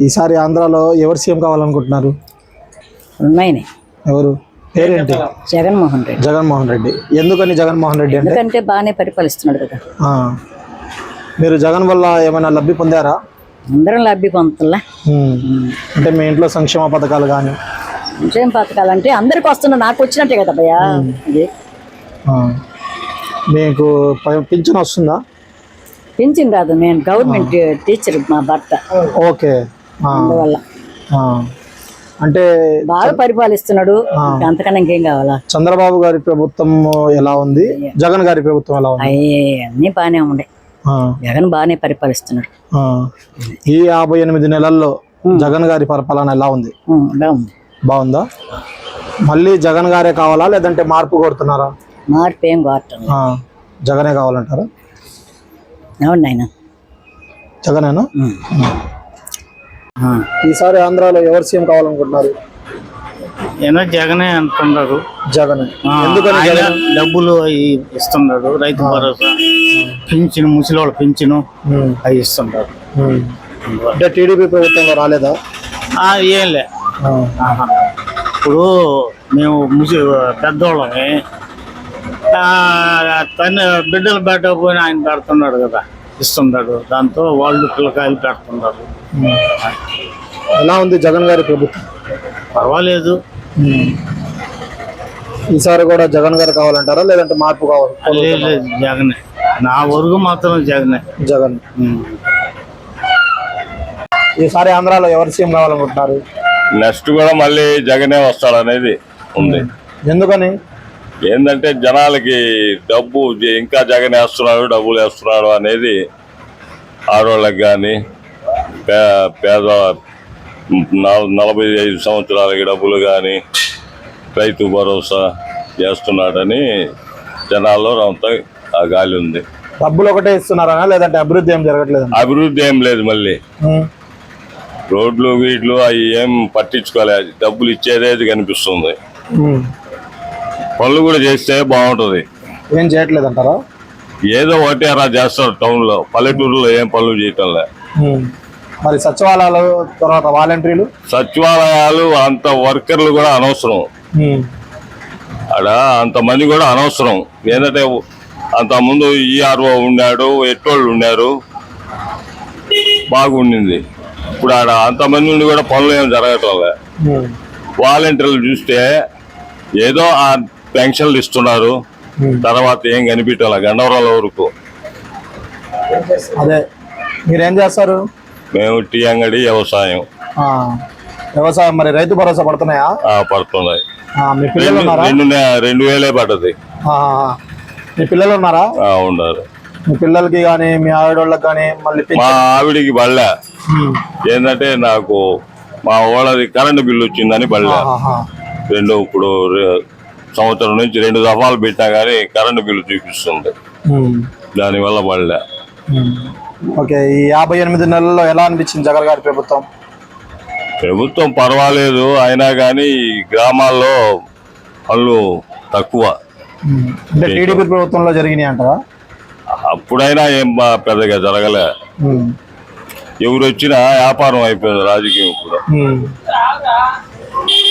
ఈసారి ఆంధ్రాలో ఎవరు సీఎం కావాలనుకుంటున్నారు? ఉన్నాయని. ఎవరు? పేరేంటి? జగన్మోహన్ రెడ్డి. జగన్మోహన్ రెడ్డి. ఎందుకని జగన్మోహన్ రెడ్డి అంటే? ఎందుకంటే బాగానే పరిపాలిస్తున్నాడు కదా. ఆ. మీరు జగన్ వల్ల ఏమైనా లబ్ధి పొందారా? అందరం లబ్ధి పొందుతున్నా. ఉమ్. అంటే మీ ఇంట్లో సంక్షేమ పథకాలు కానీ ఇంకేం పథకాలంటే అందరికి వస్తున్నా నాకు వచ్చినట్టే కదా భయ్యా. అది. మీకు ప- పింఛన్ వస్తుందా? పింఛన్ రాదు నేను గవర్నమెంట్ టీచర్ మా భర్త. ఓకే. అందువల్ల. అంటే బాగా పరిపాలిస్తున్నాడు. అంతకన్నా ఇంకేం కావాలా? చంద్రబాబు గారి ప్రభుత్వం ఎలా ఉంది? జగన్ గారి ప్రభుత్వం ఎలా ఉంది? అన్నీ బాగానే ఉండే. జగన్ బాగానే పరిపాలిస్తున్నాడు. ఈ యాభై ఎనిమిది నెలల్లో జగన్ గారి పరిపాలన ఎలా ఉంది? బాగుంది? మళ్ళీ జగన్ గారే కావాలా లేదంటే మార్పు కోరుతున్నారా? మార్పు ఏం కోరటం ఆ. జగనే కావాలంటారా? అవును నాయన? జగనేనా. ఈసారి ఆంధ్రాలో ఎవరు సీఎం కావాలనుకుంటున్నారు? ఏమో జగనే అంటున్నారు. జగన్. ఆ, ఎందుకని ఆయన జగన్? డబ్బులు అవి ఇస్తున్నాడు రైతు భరోసా. పింఛను ముసలివాళ్ళ పింఛను ఉమ్. అవి ఇస్తున్నారు ఉమ్. అంటే టీడీపీ ప్రభుత్వంలో రాలేదా? ఆ, ఏంలే ఆ. ఆహా. ఇప్పుడు మేము ముసి పెద్దోళ్ళని ఆ, తన బిడ్డలు పెట్టకపోయినా ఆయన పెడుతున్నాడు కదా ఇస్తున్నాడు దాంతో వాళ్ళు పిల్లకాయలు పెడుతున్నారు. ఎలా ఉంది జగన్ గారి ప్రభుత్వం? పర్వాలేదు. ఈసారి కూడా జగన్ గారు కావాలంటారా? లేదంటే మార్పు కావాలి? జగనే. నా వరకు మాత్రం జగనే. జగన్. ఈసారి ఆంధ్రాలో ఎవరు సీఎం కావాలనుకుంటున్నారు? నెక్స్ట్ కూడా మళ్ళీ జగనే వస్తాడనేది ఉంది. ఎందుకని? ఏంటంటే జనాలకి డబ్బు ఇంకా జగన్ వేస్తున్నాడు డబ్బులు వేస్తున్నాడు అనేది ఆడవాళ్ళకి కానీ పే పేద నల- నలభై ఐదు సంవత్సరాలకి డబ్బులు కానీ రైతు భరోసా చేస్తున్నాడని జనాల్లో అంత ఆ గాలి ఉంది. డబ్బులు ఒకటే ఇస్తున్నారా లేదంటే అభివృద్ధి ఏం జరగట్లేదు అభివృద్ధి ఏం లేదు మళ్ళీ. రోడ్లు వీట్లు అవి ఏం పట్టించుకోలేదు డబ్బులు ఇచ్చేదేది కనిపిస్తుంది. పనులు కూడా చేస్తే బాగుంటుంది. ఏం చేయట్లేదు అంటారా ఏదో ఒకటి అలా చేస్తారు టౌన్లో పల్లెటూరులో ఏం పనులు చేయటం లే. మరి సచివాలయాలు తర్వాత వాలంటీర్లు? సచివాలయాలు అంత వర్కర్లు కూడా అనవసరం. ఆడ అంతమంది కూడా అనవసరం. ఏంటంటే అంత ముందు ఈఆర్ఓ ఉన్నాడు ఎట్టోళ్ళు ఉన్నారు బాగుండింది. ఇప్పుడు ఆడ అంతమంది ఉండి కూడా పనులు ఏం జరగటం లే వాలంటీర్లు చూస్తే ఏదో ఆ పెన్షన్లు ఇస్తున్నారు. తర్వాత ఏం కనిపించాల గండవరాల వరకు. అదే. మీరేం చేస్తారు? మేము టీ అంగడి వ్యవసాయం వ్యవసాయం మరి రైతు భరోసా పడుతున్నాయా పడుతున్నాయి మీ పిల్లలు రెండు ఉన్నారా రెండు వేలే పడ్డది. మీ పిల్లలు ఉన్నారా ఉన్నారు మీ పిల్లలకి కానీ మీ ఆవిడోళ్ళకి కానీ మళ్ళీ మా ఆవిడికి బళ్ళే. ఏంటంటే నాకు మా వాళ్ళది కరెంటు బిల్లు వచ్చిందని బళ్ళే. రెండు ఇప్పుడు సంవత్సరం నుంచి రెండు దఫాలు పెట్టినా కానీ కరెంటు బిల్లు చూపిస్తుంది. దానివల్ల బళ్ళే. ఓకే ఈ యాభై ఎనిమిది నెలల్లో ఎలా అనిపించింది జగన్ గారి ప్రభుత్వం? ప్రభుత్వం పర్వాలేదు అయినా కానీ ఈ గ్రామాల్లో పనులు తక్కువ. అంటే టీడీపీ ప్రభుత్వంలో జరిగినాయి అంటారా? అప్పుడైనా ఏం పెద్దగా జరగలే. ఎవరు వచ్చినా వ్యాపారం అయిపోయింది రాజకీయం ఉమ్.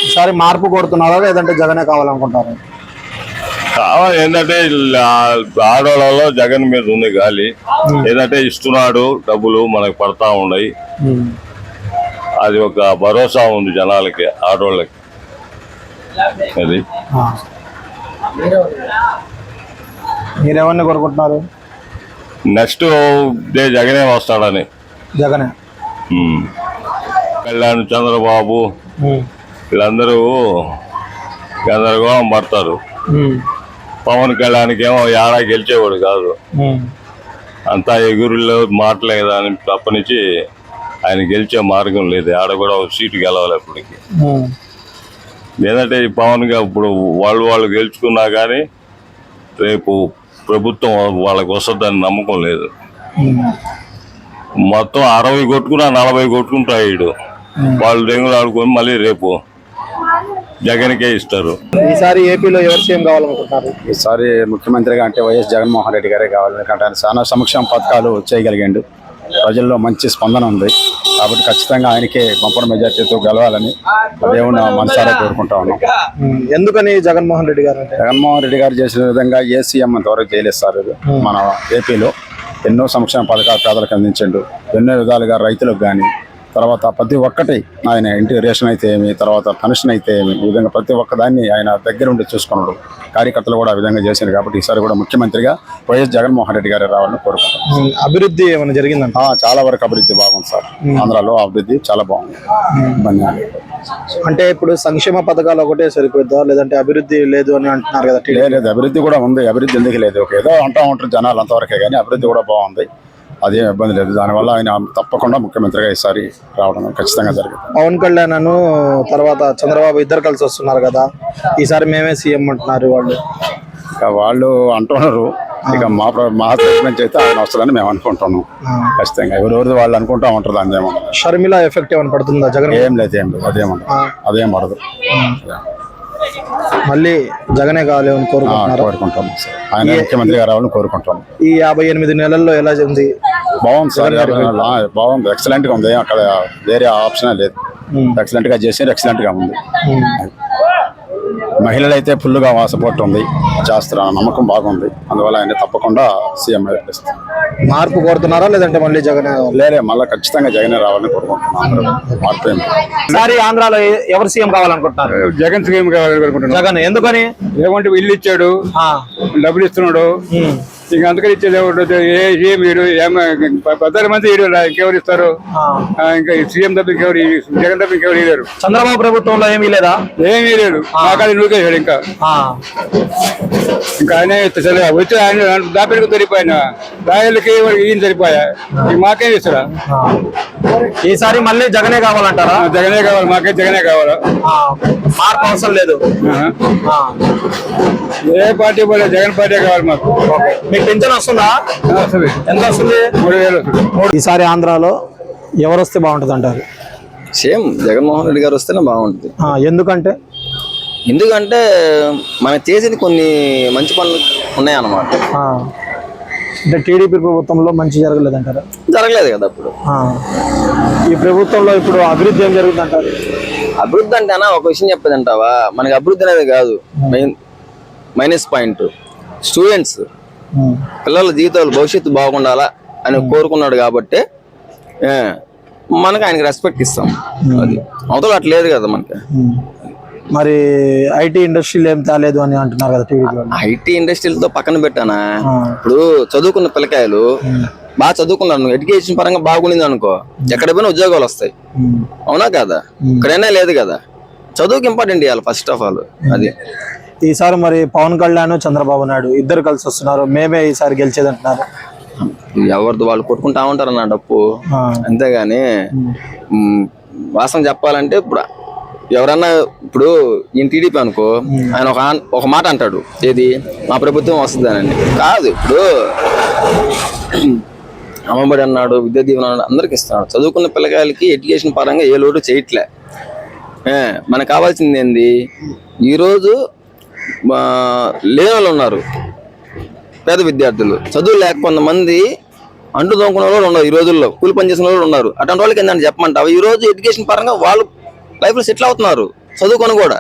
ఈసారి మార్పు కోరుతున్నారా లేదంటే జగనే కావాలనుకుంటారా? కావాలి ఏంటంటే ఆడవాళ్ళలో జగన్ మీద ఉంది గాలి ఏంటంటే ఇస్తున్నాడు డబ్బులు మనకు పడతా ఉన్నాయి. అది ఒక భరోసా ఉంది జనాలకి ఆడవాళ్ళకి అది ఆ. మీరెవరిని కోరుకుంటున్నారు నెక్స్ట్ డే జగనే వస్తాడని జగనే. కళ్యాణ్ చంద్రబాబు. వీళ్ళందరూ గందరగోళం పడతారు. పవన్ కళ్యాణ్కి ఏమో ఏడా గెలిచేవాడు కాదు. అంతా ఎగురులో మాటలే కదా అని తప్పనించి ఆయన గెలిచే మార్గం లేదు. ఆడ కూడా ఒక సీటు గెలవాలి అప్పటికి. ఈ పవన్ ఇప్పుడు వాళ్ళు వాళ్ళు గెలుచుకున్నా కానీ రేపు ప్రభుత్వం వాళ్ళకి వస్తుందని నమ్మకం లేదు. మొత్తం అరవై కొట్టుకున్నా నలభై కొట్టుకుంటాడు వాళ్ళు దెంగులు ఆడుకొని మళ్ళీ రేపు జగన్కే ఇస్తారు. ఈసారి ఏపీలో ఎవరు సీఎం కావాలనుకుంటున్నారు? ఈసారి ముఖ్యమంత్రిగా అంటే వైఎస్ జగన్మోహన్ రెడ్డి గారే కావాలి ఎందుకంటే ఆయన చాలా సంక్షేమ పథకాలు చేయగలిగాడు. ప్రజల్లో మంచి స్పందన ఉంది. కాబట్టి ఖచ్చితంగా ఆయనకే పంపడ మెజార్టీతో గెలవాలని దేవుని మనసారా కోరుకుంటా ఉన్నాం. ఎందుకని జగన్మోహన్ రెడ్డి గారు జగన్మోహన్ రెడ్డి గారు చేసిన విధంగా ఏ సీఎం అంతవరకు చేయలేదు సార్ ఇది మన ఏపీలో ఎన్నో సంక్షేమ పథకాలు పేదలకు అందించండు. ఎన్నో విధాలుగా రైతులకు కానీ తర్వాత ప్రతి ఒక్కటి ఆయన ఇంటి రేషన్ అయితే ఏమి తర్వాత పెన్షన్ అయితే ఏమి ఈ విధంగా ప్రతి ఒక్క దాన్ని ఆయన దగ్గర ఉండి చూసుకున్నాడు. కార్యకర్తలు కూడా ఆ విధంగా చేశారు కాబట్టి ఈసారి కూడా ముఖ్యమంత్రిగా వైఎస్ జగన్మోహన్ రెడ్డి గారు రావాలని కోరుకుంటాం అభివృద్ధి ఏమైనా జరిగిందంట? చాలా వరకు అభివృద్ధి బాగుంది సార్. ఆంధ్రాలో అభివృద్ధి చాలా బాగుంది. అంటే ఇప్పుడు సంక్షేమ పథకాలు ఒకటే సరిపోద్దా? లేదంటే అభివృద్ధి లేదు అని అంటున్నారు కదా. లేదు అభివృద్ధి కూడా ఉంది. అభివృద్ధి ఎందుకు లేదు? ఏదో అంటా ఉంటారు జనాలు అంతవరకే కానీ అభివృద్ధి కూడా బాగుంది. అదేం ఇబ్బంది లేదు. దానివల్ల ఆయన తప్పకుండా ముఖ్యమంత్రిగా ఈసారి రావడం ఖచ్చితంగా జరుగుతుంది పవన్ కళ్యాణ్ అను తర్వాత చంద్రబాబు ఇద్దరు కలిసి వస్తున్నారు కదా. ఈసారి మేమే సీఎం అంటున్నారు వాళ్ళు. ఇక వాళ్ళు అంటున్నారు ఇక మా మా తరపు నుంచి అయితే ఆయన వస్తుందని మేము అనుకుంటున్నాం. ఖచ్చితంగా ఎవరెవరిది వాళ్ళు అనుకుంటా ఉంటారు దాని ఏమో. షర్మిల ఎఫెక్ట్ ఏమైనా పడుతుందా జగన్? ఏం లేదు ఏం లేదు. అదేమో అదేం పడదు. మళ్ళీ జగనే కావాలి అని ఆ, కోరుకుంటున్నారు కోరుకుంటాం సార్. ఆయన ముఖ్యమంత్రిగా రావాలని కోరుకుంటాం. ఈ యాభై ఎనిమిది నెలల్లో ఎలా ఉంది? బాగుంది సార్. బాగుంది. ఎక్సలెంట్గా ఉంది. అక్కడ వేరే ఆప్షన్ లేదు. ఎక్సలెంట్గా చేసి ఎక్సలెంట్గా ఉంది. మహిళలు అయితే ఫుల్గా సపోర్ట్ ఉంది. చేస్తారు? ఆ నమ్మకం బాగుంది. అందువల్ల ఆయన తప్పకుండా సీఎం మార్పు కోరుతున్నారా? లేదంటే మళ్ళీ జగనే లేలే మళ్ళీ ఖచ్చితంగా జగనే రావాలని కోరుకుంటున్నాం అందరూ. మార్పు ఏం లేదు. ఈసారి ఆంధ్రాలో ఎవరు సీఎం కావాలనుకుంటున్నారు? జగన్ సీఎం కావాలని కోరుకుంటున్నాం. జగన్ ఎందుకని? ఏమంటే ఇల్లు ఇచ్చాడు. ఆ, డబ్బులు ఇస్తున్నాడు. ఇంక అందుకని ఇచ్చేది ఎవరు? ఏ సీఎం వీడు మంది వీడు ఇంకెవరు ఇస్తారు? ఇంకా సీఎం తప్ప ఇంకెవరు జగన్ తప్ప ఇంకెవరు ఇవ్వలేరు చంద్రబాబు ప్రభుత్వంలో ఏమీ లేదా ఏమీ లేడు నాకాలి నూకేశాడు ఇంకా. ఇంకా ఆయన వచ్చి ఆయన దాపెట్టుకు సరిపోయిన? రాయలకి ఈయన సరిపోయా? ఇంక మాకేం ఇస్తారా. ఈసారి మళ్ళీ జగనే కావాలంటారా? జగనే కావాలి మాకే జగనే కావాలా? మార్పు అవసరం లేదు. ఏ పార్టీ పోలే జగన్ పార్టీ కావాలి మాకు. పింఛన్ వస్తుందా? ఎంత వస్తుంది? మూడు వేలు వస్తుంది ఈసారి ఆంధ్రాలో ఎవరు వస్తే బాగుంటుంది అంటారు? సేమ్ జగన్మోహన్ రెడ్డి గారు వస్తేనే బాగుంటుంది. ఆ, ఎందుకంటే? ఎందుకంటే మనం చేసిన కొన్ని మంచి పనులు ఉన్నాయన్నమాట. ఆ, అంటే టీడీపీ ప్రభుత్వంలో మంచి జరగలేదంటారా? జరగలేదు కదా అప్పుడు. ఆ, ఈ ప్రభుత్వంలో ఇప్పుడు అభివృద్ధి ఏం జరుగుతుందంటారు? అభివృద్ధి అంటే అన్న ఒక విషయం చెప్పేది అంటావా? మనకి అభివృద్ధి అనేది కాదు మెయిన్ మైనస్ పాయింట్ స్టూడెంట్స్ పిల్లల జీవితాలు భవిష్యత్తు బాగుండాలా అని కోరుకున్నాడు కాబట్టి మనకి ఆయనకి రెస్పెక్ట్ ఇస్తాం. అది అవతల అట్లా లేదు కదా మనకి. మరి ఐటీ ఇండస్ట్రీలు ఏం తేలేదు అని అంటున్నారు కదా ఐటీ ఇండస్ట్రీలతో పక్కన పెట్టానా. ఇప్పుడు చదువుకున్న పిల్లకాయలు బాగా చదువుకున్నారు ఎడ్యుకేషన్ పరంగా బాగుండింది అనుకో ఎక్కడ పోయినా ఉద్యోగాలు వస్తాయి. అవునా కదా? ఇక్కడైనా లేదు కదా? చదువుకి ఇంపార్టెంట్ ఇవ్వాలి ఫస్ట్ ఆఫ్ ఆల్ అది. ఈసారి మరి పవన్ కళ్యాణ్ చంద్రబాబు నాయుడు ఇద్దరు కలిసి వస్తున్నారు. మేమే ఈసారి గెలిచేది అంటున్నారు ఎవరిది వాళ్ళు కొట్టుకుంటా ఉంటారు నా డప్పు. అంతేగాని వాస్తవం చెప్పాలంటే ఇప్పుడు ఎవరన్నా ఇప్పుడు ఈయన టీడీపీ అనుకో ఆయన ఒక ఒక మాట అంటాడు. ఏది? మా ప్రభుత్వం వస్తుందని. కాదు ఇప్పుడు అమ్మబడి అన్నాడు విద్యా దీవెన అన్నాడు అందరికి ఇస్తున్నాడు. చదువుకున్న పిల్లకాయలకి ఎడ్యుకేషన్ పరంగా ఏ లోటు చేయట్లే. మనకు కావాల్సింది ఏంది? ఈరోజు లేని వాళ్ళు ఉన్నారు. పేద విద్యార్థులు. చదువు లేక కొంతమంది అంటు దొంగకున్న వాళ్ళు ఉన్నారు ఈ రోజుల్లో. కూలి పని చేసిన వాళ్ళు ఉన్నారు. అటువంటి వాళ్ళకి ఏంటంటే చెప్పమంటావు? ఈ రోజు ఎడ్యుకేషన్ పరంగా వాళ్ళు లైఫ్లో సెటిల్ అవుతున్నారు. చదువుకొని కూడా.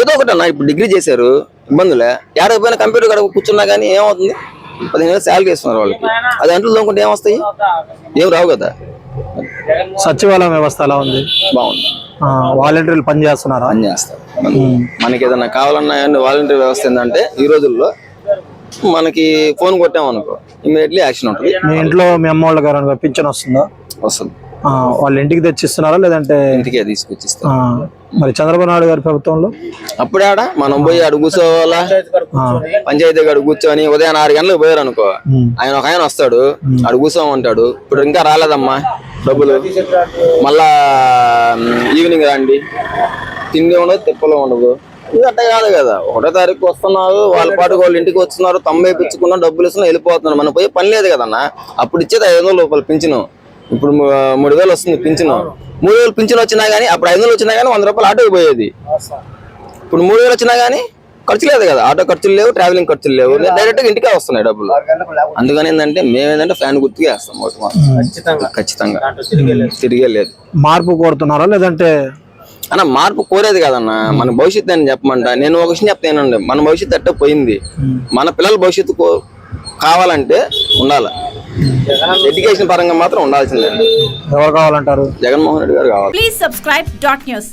ఏదో ఒకటి అన్న ఇప్పుడు డిగ్రీ చేశారు ఇబ్బందులే. పోయిన కంప్యూటర్ కాడ కూర్చున్నా కానీ ఏమవుతుంది? పదిహేను వేలు శాలరీ ఇస్తున్నారు వాళ్ళకి. అది అంట్లు దొంగకుంటే ఏమొస్తాయి? ఏం రావు కదా. సచివాలయం వ్యవస్థ ఎలా ఉంది? బాగుంది. వాలంటీర్లు పని చేస్తున్నారా పని చేస్తారు. మన- మనకి ఏదైనా కావాలన్నా వాలంటీర్ వ్యవస్థ ఏంటంటే ఈ రోజుల్లో మనకి ఫోన్ కొట్టామనుకో ఇమీడియట్లీ యాక్షన్ ఉంటుంది మీ ఇంట్లో మీ అమ్మ వాళ్ళ గారు పింఛన్ వస్తుందా? వస్తుంది. వాళ్ళ ఇంటికి తెచ్చిస్తున్నారా లేదంటే ఇంటికే తీసుకొచ్చిస్తాం మరి చంద్రబాబు నాయుడు గారి ప్రభుత్వంలో? అప్పుడే ఆడ మనం పోయి అడుగు కూర్చోవాలా? ఆ, పంచాయతీ అడుగు కూర్చొని ఉదయం ఆరు గంటలకు పోయారు అనుకో. ఆయన ఒక ఆయన వస్తాడు అడుగు కూర్చోమంటాడు. ఇప్పుడు ఇంకా రాలేదమ్మా డబ్బులు. మళ్ళా ఈవినింగ్ రండి. తిండి ఉండదు తిప్పలు ఉండదు. ఇది అట్ట కాదు కదా. ఒకటో తారీఖు వస్తున్నారు వాళ్ళ పాటు వాళ్ళ ఇంటికి వస్తున్నారు తమ్మ వేయించుకున్నా డబ్బులు ఇస్తున్నా వెళ్ళిపోతున్నారు. మనం పోయి పని లేదు కదన్నా. అప్పుడు ఇచ్చేది ఐదు వందల రూపాయలు పింఛను. ఇప్పుడు మూడు వేలు వస్తుంది పింఛను. మూడు వేలు పింఛను వచ్చినా గానీ అప్పుడు ఐదు వందలు వచ్చినా గానీ వంద రూపాయలు ఆటోకి పోయేది. ఇప్పుడు మూడు వేలు వచ్చినా గానీ ఖర్చు లేదు కదా. ఆటో ఖర్చులు లేవు ట్రావెలింగ్ ఖర్చులు లేవు. డైరెక్ట్గా ఇంటికే వస్తున్నాయి డబ్బులు. అందుకని ఏంటంటే మేము ఏంటంటే ఫ్యాన్ గుర్తుగా వేస్తాం మాత్రం. ఖచ్చితంగా. తిరిగే లేదు. మార్పు కోరుతున్నారా లేదంటే అన్న మార్పు కోరేది కాదన్న. మన భవిష్యత్తు అని చెప్పమంట. నేను ఒక విషయం చెప్తానండి మన భవిష్యత్తు అట్టే పోయింది. మన పిల్లల భవిష్యత్తు కావాలంటే ఉండాలి. ఎడ్యుకేషన్ పరంగా మాత్రం ఉండాల్సిందే. ఎవరు కావాలంటారు? జగన్మోహన్ రెడ్డి గారు కావాలి. Please subscribe dot news.